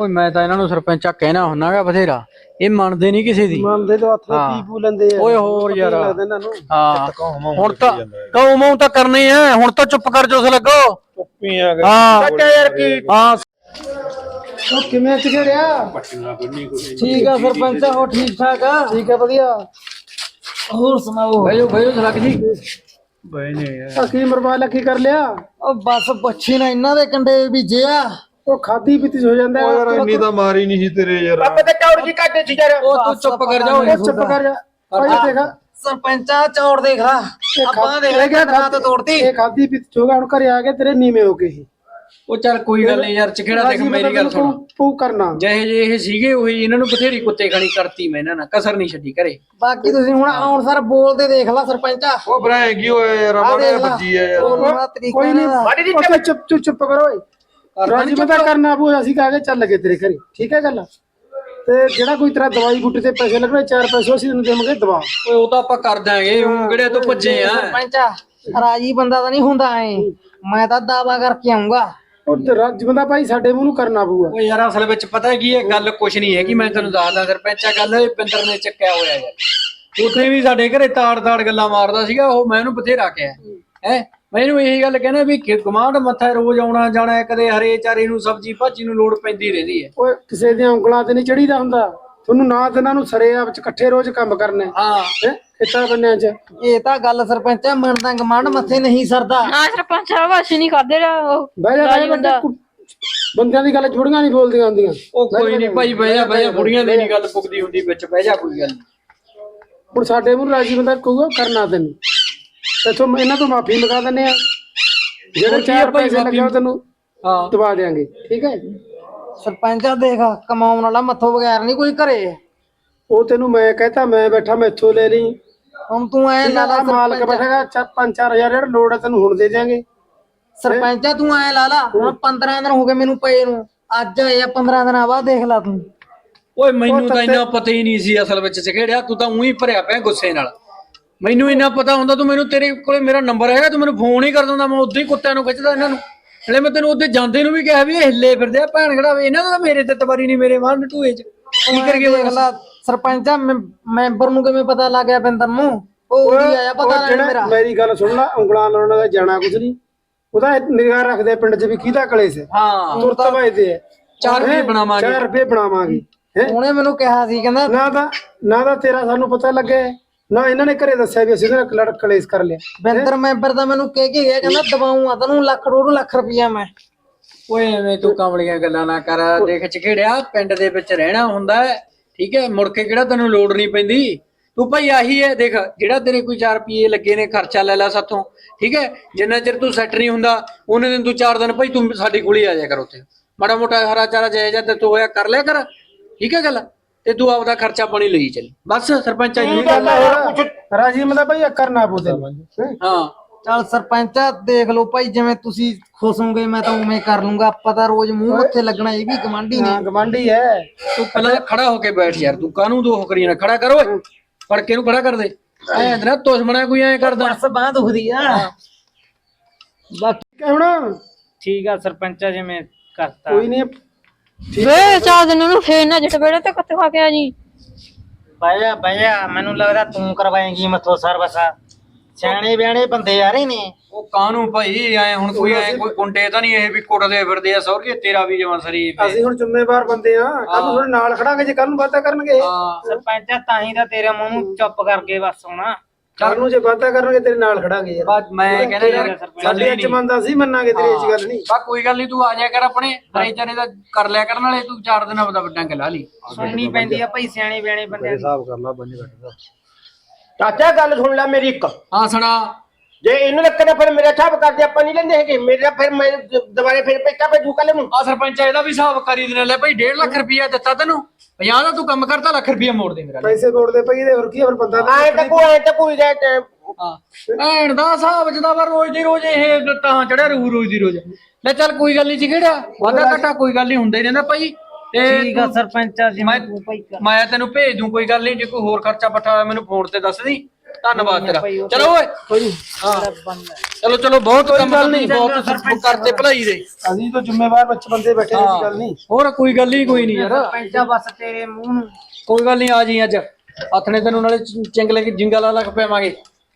ਓਏ ਮੈਂ ਤਾਂ ਇਹਨਾਂ ਨੂੰ ਸਰਪੰਚਾ ਕਹਿਣਾ ਹੁੰਨਾਗਾ ਬਥੇਰਾ। ਇਹ ਮੰਨਦੇ ਨਹੀਂ ਕਿਸੇ ਦੀ। ਮੰਨਦੇ ਤਾਂ ਹੱਥ ਹਾਂ। ਪੀ ਪੂ ਲੈਂਦੇ ਆ। ਓਏ ਹੋਰ ਯਾਰ। ਲੱਗਦਾ ਇਹਨਾਂ ਨੂੰ। ਹਾਂ। ਹੁਣ ਤਾਂ ਕਹੂ ਮੂੰ ਤਾਂ ਕਰਨੀ ਐ ਹੁਣ ਤਾਂ ਚੁੱਪ ਕਰ ਜੋਸ ਲੱਗੋ। ਚੁੱਪੀ ਆ ਗਏ। ਹਾਂ। ਚਾਚਾ ਯਾਰ ਕੀ। ਹਾਂ। ਉਹ ਕਿਵੇਂ ਚਿਹੜਿਆ ਠੀਕ ਆ ਸਰਪੰਚ ਹੋ ਠੀਕ ਠਾਕ ਆ? ਠੀਕ ਹੈ ਵਧੀਆ। ਹੋਰ ਸੁਣਾਓ। ਬਈਓ ਬਈਓ ਸਲਕ ਜੀ। ਆ। ਕੀ ਮਰਵਾਲਾ ਕੀ ਕਰ ਲਿਆ? ਉਹ ਬਸ ਪੁੱਛੀ ਨਾ ਇਹਨਾਂ ਦੇ ਕੰਡੇ ਵੀ ਜਿਆ। ਉਹ ਖਾਦੀ ਪੀਤੀ ਹੋ ਜਾਂਦਾ ਓ ਯਾਰ ਇੰਨੀ ਤਾਂ ਮਾਰੀ ਨਹੀਂ ਸੀ ਤੇਰੇ ਯਾਰ। ਉਹ ਤੂੰ ਚੁੱਪ ਕਰ ਜਾ ਓਏ ਉਹ ਚੁੱਪ ਕਰ ਜਾ। ਭਾਈ ਦੇਖਾ। ਸਰਪੰਚਾ ਚੌੜ ਦੇਖ ਲਾ। ਆਪਾਂ ਦੇਖ ਲੈ ਕਿ ਰਾਤ ਤੋੜਤੀ। ਇਹ ਖਾਦੀ ਪੀਤੀ ਹੋ ਗਿਆ ਹੁਣ ਘਰੇ ਆ ਕੇ ਤੇਰੇ ਨੀਵੇਂ ਹੋ ਗਏ ਸੀ। ਉਹ ਚੱਲ ਕੋਈ ਗੱਲ ਨਹੀਂ ਯਾਰ ਚਿਹੜਾ ਦੇਖ ਮੇਰੀ ਗੱਲ ਸੁਣ। ਪੂ ਕਰਨਾ। ਜਿਹੇ ਜੇ ਇਹ ਸੀਗੇ ਉਹੀ ਇਹਨਾਂ ਨੂੰ ਬਥੇਰੀ ਕੁੱਤੇ ਖਾਣੀ ਕਰਤੀ ਮੈਂ ਇਹਨਾਂ ਨਾਲ ਕਸਰ ਨਹੀਂ ਛੱਡੀ ਘਰੇ। ਬਾਕੀ ਤੁਸੀਂ ਹੁਣ ਆਉਣ ਸਰ ਬੋਲਦੇ ਦੇਖ ਲਾ ਸਰਪੰਚਾ। ਉਹ ਬਰਾ ਕੀ ਹੋਇਆ ਯਾਰ ਮਾੜਾ ਵੱਜੀ ਆ ਯਾਰ। ਕੋਈ ਨਹੀਂ ਇਹਨਾਂ ਦਾ। ਚੁੱਪ ਚੁੱਪ ਕਰੋ ਓਏ। ਰਾਜੀ ਬੰਦਾ ਕਰਨਾ ਪੂ ਅਸੀਂ ਕਹਾਂਗੇ ਚੱਲ ਲੱਗੇ ਤੇਰੇ ਘਰੇ। ਠੀਕ ਹੈ ਗੱਲ? ਤੇ ਜਿਹੜਾ ਕੋਈ ਤੇਰਾ ਦਵਾਈ ਬੂਟੀ ਤੇ ਪੈਸੇ ਲੱਗਣੇ ਚਾਰ ਪੈਸੇ ਅਸੀਂ ਤੈਨੂੰ ਦੇਵਾਂਗੇ ਦਵਾ। ਓਏ ਉਹ ਤਾਂ ਆਪਾਂ ਕਰ ਦਾਂਗੇ ਉਹ ਕਿਹੜੇ ਤੋਂ ਭੱਜੇ ਆ? ਸਰਪੰਚਾ ਰਾਜੀ ਬੰਦਾ ਤਾਂ ਨਹੀਂ ਹੁੰਦਾ ਐ। ਮੈਂ ਤਾਂ ਦਾਵਾ ਕਰਕੇ ਆਉਂਗਾ ਉਹ ਤੇ ਰਾਜੀ ਬੰਦਾ ਭਾਈ ਸਾਡੇ ਮੂੰਹ ਨੂੰ ਕਰਨਾ ਪਊਗਾ। ਓਏ ਯਾਰ ਅਸਲ ਵਿੱਚ ਪਤਾ ਕੀ ਹੈ ਗੱਲ ਕੁਛ ਨਹੀਂ ਹੈ ਕਿ ਮੈਂ ਤੈਨੂੰ ਦੱਸਦਾ ਸਰਪੰਚਾ ਗੱਲ ਇਹ ਪਿੰਦਰ ਨੇ ਚੱਕਿਆ ਹੋਇਆ ਯਾਰ। ਉੱਥੇ ਵੀ ਸਾਡੇ ਘਰੇ ਤਾੜ ਤਾੜ ਗੱਲਾਂ ਮਾਰਦਾ ਸੀਗਾ ਉਹ ਮੈਂ ਉਹਨੂੰ ਬਥੇਰਾ ਕਿਹਾ। ਹੈ? ਮੈਂ ਇਹਨੂੰ ਇਹੀ ਗੱਲ ਕਹਿੰਦਾ ਵੀ ਕਿ ਗਮਾਂਡ ਮੱਥਾ ਰੋਜ਼ ਆਉਣਾ ਜਾਣਾ ਹੈ, ਕਦੇ ਹਰੇ ਚਾਰੇ ਨੂੰ ਸਬਜੀ ਭਾਜੀ ਨੂੰ ਲੋੜ ਪੈਂਦੀ ਰਹਿੰਦੀ ਹੈ। ਓਏ ਕਿਸੇ ਦੀਆਂ ਉਂਗਲਾਂ ਤੇ ਨਹੀਂ ਚੜੀਦਾ ਹੁੰਦਾ। ਤੁਹਾਨੂੰ ਨਾ ਤੇ ਇਹਨਾਂ ਨੂੰ ਸਰੇ ਆ ਵਿੱਚ ਇਕੱਠੇ ਰੋਜ਼ ਕੰਮ ਕਰਨਾ। ਹੈ। ਹਾਂ? ਹੈਂ? ਖੇਤਾਂ ਬੰਨਿਆਂ 'ਚ। ਇਹ ਤਾਂ ਗੱਲ ਸਰਪੰਚਾ ਮੰਨਦਾ ਗਮੰਡ ਮੱਥੇ ਨਹੀਂ ਸਰਦਾ। ਨਾ ਸਰਪੰਚ ਸਾਹਿਬ ਅਸੀਂ ਨਹੀਂ ਕਰਦੇ ਰਾ ਉਹ ਬਹਿ ਜਾ ਬਹਿ ਜਾ ਬੰਦੇ। ਬੰਦਿਆਂ ਦੀ ਗੱਲ ਛੋੜੀਆਂ ਨਹੀਂ ਬੋਲਦੀਆਂ ਹੁੰਦੀਆਂ। ਉਹ ਕੋਈ ਨਹੀਂ ਭਾਈ ਬਹਿ ਜਾ ਬਹਿ ਜਾ ਬੁੜੀਆਂ ਦੀ ਨਹੀਂ ਗੱਲ ਪੁੱਗਦੀ ਹੁੰਦੀ ਵਿੱਚ ਬਹਿ ਜਾ ਕੋਈ ਗੱਲ ਨੀ। ਹੁਣ ਸਾਡੇ ਮੂੰਹ ਰਾਜੀ ਬੰਦਾ ਕਹੂਗਾ ਕਰਨਾ ਤੈਨੂੰ। ਇੱਥੋਂ ਇਹਨਾਂ ਤੋਂ ਮਾਫੀ ਮੰਗਾ ਦਿੰਦੇ ਆ। ਜਿਹੜੇ ਚਾਰ ਪੈਸੇ? ਲੱਗੇ ਉਹ ਤੈਨੂੰ ਹਾਂ। ਦਵਾ ਦੇਾਂਗੇ ਠੀਕ ਹੈ? ਸਰਪੰਚਾ ਦੇਖ ਕਮਾਉਣ ਵਾਲਾ ਮੱਥੋਂ ਬਗੈਰ ਨਹੀਂ ਕੋਈ ਘਰੇ। ਉਹ ਤੈਨੂੰ ਮੈਂ ਕਹਤਾ ਮੈਂ ਬੈਠਾ ਮੈਥੋਂ ਲੈ ਲਈ। ਹੁਣ ਤੂੰ ਐ ਲਾ ਲਾ ਨਾਲਾ ਮਾਲਕ ਬੈਠੇਗਾ 5-4000 ਜਿਹੜਾ ਲੋੜ ਹੈ ਤੈਨੂੰ ਹੁਣ ਦੇ ਦਿਆਂਗੇ। ਸਰਪੰਚਾ ਤੂੰ ਐ ਲਾ ਲਾ ਹੁਣ 15 ਦਿਨ ਹੋ ਗਏ ਮੈਨੂੰ ਪਏ ਨੂੰ। ਅੱਜ ਆਏ ਆ 15 ਦਿਨਾਂ ਬਾਅਦ ਦੇਖ ਲਾ ਤੂੰ। ਓਏ ਮੈਨੂੰ ਤਾਂ ਇੰਨਾ ਪਤਾ ਹੀ ਨਹੀਂ ਸੀ ਅਸਲ ਵਿੱਚ ਚਖੇੜਿਆ ਤੂੰ ਤਾਂ ਉਹੀ ਭਰਿਆ ਪਿਆ ਗੁੱਸੇ ਨਾਲ। ਮੈਨੂੰ ਇੰਨਾ ਪਤਾ ਹੁੰਦਾ ਤੂੰ ਮੈਨੂੰ ਤੇਰੇ ਕੋਲੇ ਮੇਰਾ ਨੰਬਰ ਹੈਗਾ ਤੂੰ ਮੈਨੂੰ ਫੋਨ ਹੀ ਕਰ ਦਿੰਦਾ ਮੈਂ ਉਦੋਂ ਹੀ ਕੁੱਤਿਆਂ ਨੂੰ ਖਿੱਚਦਾ ਇਹਨਾਂ ਨੂੰ। ਹਲੇ ਮੈਂ ਤੈਨੂੰ ਉਹਦੇ ਜਾਂਦੇ ਨੂੰ ਵੀ ਕਿਹਾ ਵੀ ਇਹ ਹਿੱਲੇ ਫਿਰਦੇ ਆ ਭੈਣ ਕਿਹੜਾ ਵੀ ਇਹਨਾਂ ਦਾ ਤਾਂ ਮੇਰੇ ਤੇ ਤਵਾਰੀ ਨਹੀਂ ਮੇਰੇ ਮਾਰਨ ਟੂਏ ਚ। ਕੀ ਕਰ ਦੇਖ ਲਾ ਸਰਪੰਚਾ ਮੈਂ- ਮੈਂਬਰ ਨੂੰ ਕਿਵੇਂ ਪਤਾ ਲੱਗ ਗਿਆ ਬਿੰਦਰ ਨੂੰ? ਉਹ ਉਹਦੀ ਆਇਆ ਪਤਾ ਲੈਣ ਜਿਹੜਾ ਮੇਰਾ। ਮੇਰੀ ਗੱਲ ਸੁਣ ਲੈ ਉਂਗਲਾਂ ਲਾਉਣ ਦਾ ਜਾਣਾ ਕੁਝ ਨਹੀਂ। ਉਹਦਾ ਨਿਗਾਹ ਰੱਖਦੇ ਪਿੰਡ 'ਚ ਵੀ ਕਿਹਦਾ ਕਲੇਸ਼ ਹੈ? ਹਾਂ ਤੁਰਤ ਵਜਦੇ ਆ। ਚਾਰ ਰੁਪਏ ਬਣਾਵਾਂਗੇ। 4 ਰੁਪਏ ਬਣਾਵਾਂਗੇ ਹੈਂ? ਉਹਨੇ ਮੈਨੂੰ ਕਿਹਾ ਸੀ ਕਹਿੰਦਾ ਨਾ ਤਾਂ ਨਾ ਤਾਂ ਤੇਰਾ ਸਾਨੂੰ ਪਤਾ ਲੱਗੇ ਨਾ ਇਹਨਾਂ ਨੇ ਘਰੇ ਦੱਸਿਆ ਵੀ ਅਸੀਂ ਇਹਦੇ ਨਾਲ ਲੜ ਕਲੇਸ਼ ਕਰ ਲਿਆ। ਬਿੰਦਰ ਮੈਂਬਰ ਤਾਂ ਮੈਨੂੰ ਕਹਿ ਕੇ ਗਿਆ ਕਹਿੰਦਾ ਦਵਾਉਂਗਾ ਤੈਨੂੰ ਲੱਖ ਡੋੜ ਲੱਖ ਰੁਪਈਆ ਮੈਂ। ਓਏ ਐਵੇਂ ਤੂੰ ਕਮਲੀਆਂ ਗੱਲਾਂ ਨਾ ਕਰ ਦੇਖ ਚਖੇੜਿਆ ਪਿੰਡ ਦੇ ਵਿੱਚ ਰਹਿਣਾ ਹੁੰਦਾ ਹੈ ਠੀਕ ਹੈ ਮੁੜ ਕੇ ਕਿਹੜਾ ਤੈਨੂੰ ਲੋੜ ਨਹੀਂ ਪੈਂਦੀ? ਤੂੰ ਭਾਈ ਆਹੀ ਹੈ ਦੇਖ ਜਿਹੜਾ ਤੇਰੇ ਕੋਈ 4 ਰੁਪਏ ਲੱਗੇ ਨੇ ਖਰਚਾ ਲੈ ਲੈ ਸਾਥੋਂ ਠੀਕ ਹੈ ਜਿੰਨਾ ਚਿਰ ਤੂੰ ਸੈੱਟ ਨਹੀਂ ਹੁੰਦਾ ਉਹਨੇ ਦਿਨ ਤੂੰ 4 ਦਿਨ ਭਾਈ ਤੂੰ ਸਾਡੇ ਕੋਲ ਹੀ ਆ ਜਾ ਕਰ ਉੱਥੇ। ਮਾੜਾ ਮੋਟਾ ਹਰਾ ਚਾਰਾ ਜਾਇਜ਼ਾ ਤੇ ਤੂੰ ਹੋਇਆ ਕਰ ਲਿਆ ਕਰ ਠੀਕ ਹੈ ਗੱਲ? ਤੇ ਤੂੰ ਆਪਦਾ ਖਰਚਾ ਪਾਣੀ ਲਈ ਚੱਲ। ਬਸ ਸਰਪੰਚ ਆ ਜੀ। ਗੱਲ ਹੋਰ ਰਾਜੀ ਮਤਲਬ ਭਾਈ ਇਹ ਕਰਨਾ ਪਊ ਤੈਨੂੰ ਹੈਂ? ਹਾਂ ਚੱਲ ਸਰਪੰਚਾ ਦੇਖ ਲਓ ਭਾਈ ਜਿਵੇਂ ਤੁਸੀਂ ਖੁਸ਼ ਹੋਗੇ ਮੈਂ ਤਾਂ ਉਵੇਂ ਕਰ ਲੂੰਗਾ। ਆਪਾਂ ਤਾਂ ਰੋਜ਼ ਮੂੰਹ ਉੱਥੇ ਲੱਗਣਾ ਇਹ ਵੀ ਗਵਾਂਢੀ ਨੇ। ਹਾਂ ਗਵਾਂਢੀ ਹੈ। ਤੂੰ ਪਹਿਲਾਂ ਖੜਾ ਹੋ ਕੇ ਬੈਠ ਯਾਰ ਤੂੰ ਕਾਹਨੂੰ ਦੋ ਕਰੀ ਨਾ ਖੜਾ ਕਰ ਓਏ? ਫੜ ਕੇ ਨੂੰ ਖੜਾ ਕਰ ਦੇ। ਐ ਨਾ ਦੁਸ਼ਮਣਾ ਕੋਈ ਐ ਕਰਦਾ। ਬਸ ਬਾਹ ਦੁਖਦੀ ਆ। ਬਾਕੀ ਕਿ ਹੁਣ? ਠੀਕ ਆ ਸਰਪੰਚਾ ਜਿਵੇਂ ਕਰਤਾ। ਕੋਈ ਨਹੀਂ ਵੇ ਚਾਰ ਦਿਨ ਨੂੰ ਫੇਰ ਨਾ ਜਟ ਬੇੜੇ ਤੇ ਕੱਤੇ ਖਾ ਕੇ ਆ ਜੀ। ਬਾਇਆ ਬਾਇਆ ਮੈਨੂੰ ਲੱਗਦਾ ਤੂੰ ਕਰਵਾਏਂਗੀ ਮਥੋ ਸਰਵਸਾ। ਸਿਆਣੇ ਬਿਆਣੇ ਬੰਦੇ ਆ ਰਹੇ ਨੇ। ਉਹ ਕਾਹਨੂੰ ਭਾਈ ਐ ਹੁਣ ਕੋਈ ਐ ਕੋਈ ਗੁੰਡੇ ਤਾਂ ਨਹੀਂ ਇਹ ਵੀ ਕੁੱਟਦੇ ਫਿਰਦੇ ਆ ਸੌਰੀਏ ਤੇਰਾ ਵੀ ਜਵਾਂ ਸ਼ਰੀਫ ਅਸੀਂ ਹੁਣ ਜ਼ਿੰਮੇਵਾਰ ਬੰਦੇ ਆ ਕੱਲ ਨੂੰ ਤੁਹਾਡੇ ਨਾਲ ਖੜਾਂਗੇ ਜੇ ਕੱਲ ਨੂੰ ਵਾਅਦਾ ਕਰਨਗੇ। ਇਹ। ਸਰਪੰਚਾ ਤਾਂ ਹੀ ਤਾਂ ਤੇਰੇ ਮੂੰਹ ਨੂੰ ਚੁੱਪ ਕਰਕੇ ਬਸ ਹੋਣਾ। ਕੱਲ ਨੂੰ ਜੇ ਵਾਅਦਾ ਕਰਨਗੇ ਤੇਰੇ ਨਾਲ ਖੜਾਂਗੇ ਯਾਰ। ਬਸ ਮੈਂ ਕਹਿੰਦਾ ਯਾਰ ਗੱਲ ਸਾਡੇ ਅੱਜ ਨਹੀਂ ਮੰਨਦਾ ਸੀ ਮੰਨਾਂਗੇ ਤੇਰੀ ਇਸ ਗੱਲ ਨਹੀਂ। ਬਾ ਕੋਈ ਗੱਲ ਨਹੀਂ ਤੂੰ ਆ ਜਾਇਆ ਕਰ ਆਪਣੇ। ਭਾਈਚਾਰੇ ਦਾ ਕਰ ਲਿਆ ਕਰਨ ਵਾਲੇ ਤੂੰ ਚਾਰ ਦਿਨਾਂ ਦਾ ਵੱਡਾ ਲਾ। ਲਈ ਸੁਣਨੀ ਪੈਂਦੀ ਆ ਭਾਈ ਸਿਆਣੇ ਬਿਆਣੇ ਬੰਦੇ ਦੀ। ਚਾਚਾ ਗੱਲ ਸੁਣ ਲੈ ਮੇਰੀ ਇੱਕ। ਹਾਂ ਸੁਣਾ। ਜੇ ਇਹਨੂੰ ਰੱਖਣਾ ਫਿਰ ਮੇਰਾ ਹਿਸਾਬ ਕਰਦੇ ਆਪਾਂ ਨਹੀਂ ਲੈਂਦੇ ਹੈਗੇ। ਮੇਰਾ ਫਿਰ ਮੈਂ ਦ- ਦੁਬਾਰੇ ਫਿਰ ਪੈਸਾ ਭੇਜੂ ਕੱਲ ਨੂੰ। ਆ ਸਰਪੰਚ ਇਹਦਾ ਵੀ ਹਿਸਾਬ ਕਰੀ ਦੇਣਾ ਲੈ ਭਾਈ 1.5 ਲੱਖ ਰੁਪਇਆ ਦਿੱਤਾ ਤੈਨੂੰ। 50 ਦਾ ਤੂੰ ਕੰਮ ਕਰਤਾ ਲੱਖ ਰੁਪਇਆ ਮੋੜ ਦੇ ਮੇਰਾ। ਪੈਸੇ ਮੋੜਦੇ ਪਈ ਦੇ ਹੋਰ ਕੀ ਆ, ਫਿਰ ਬੰਦਾ ਤਾਂ- ਆਏ ਤਾਂ ਕੋਈ ਆਏ ਤਾਂ ਕੋਈ ਹਾਂ। ਭੈਣ ਦਾ ਹਿਸਾਬ ਜਦਾ ਵਾ ਰੋਜ਼ ਦੀ ਰੋਜ਼ ਇਹ ਤਾਂ ਚੜਿਆ ਰੂ ਰੋਜ਼ ਦੀ ਰੋਜ਼। ਲੈ ਚੱਲ ਕੋਈ ਗੱਲ ਨਹੀਂ ਜੀ ਕਿਹੜਾ ਵਾਦਾ ਘਟਾ ਕੋਈ ਗੱਲ ਨਹੀਂ ਹੁੰਦਾ ਹੀ ਰਹਿੰਦਾ ਭਾਈ। ਤੇ ਠੀਕ ਆ ਸਰਪੰਚਾ ਮੈਂ ਭਾਈ ਕਰ। ਮੈਂ ਤੈਨੂੰ ਭੇਜ ਦੂੰ ਕੋਈ ਗੱਲ ਨਹੀਂ ਜੇ ਕੋਈ ਹੋਰ ਖਰਚਾ ਪੱਠਾ ਹੋਇਆ ਮੈਨੂੰ ਫੋਨ ਤੇ ਦੱਸ ਦੀ। ਧੰਨਵਾਦ ਤੇਰਾ। ਚਲੋ ਓਏ। ਕੋਈ ਹਾਂ। ਚਲੋ ਚਲੋ ਬਹੁਤ ਕੰਮ ਨਹੀਂ ਬਹੁਤ ਕਰਤੇ ਭਲਾਈ ਦੇ। ਅਸੀਂ ਤਾਂ ਜ਼ਿੰਮੇਵਾਰ ਬੱਚੇ ਬੰਦੇ ਬੈਠੇ ਹਾਂ ਗੱਲ ਨਹੀਂ। ਹੋਰ ਕੋਈ ਗੱਲ ਹੀ ਕੋਈ ਨਹੀਂ ਯਾਰ। ਪੈਂਚਾ ਬਸ ਤੇਰੇ ਮੂੰਹ ਨੂੰ। ਕੋਈ ਗੱਲ ਨਹੀਂ ਆ ਜੀ ਅੱਜ। ਹੱਥ ਨੇ ਤੈਨੂੰ ਨਾਲੇ ਚਿੰਗ ਲੈ ਕੇ ਜਿੰਗਾ ਲਾ ਲੱਗ ਪਵਾਂਗੇ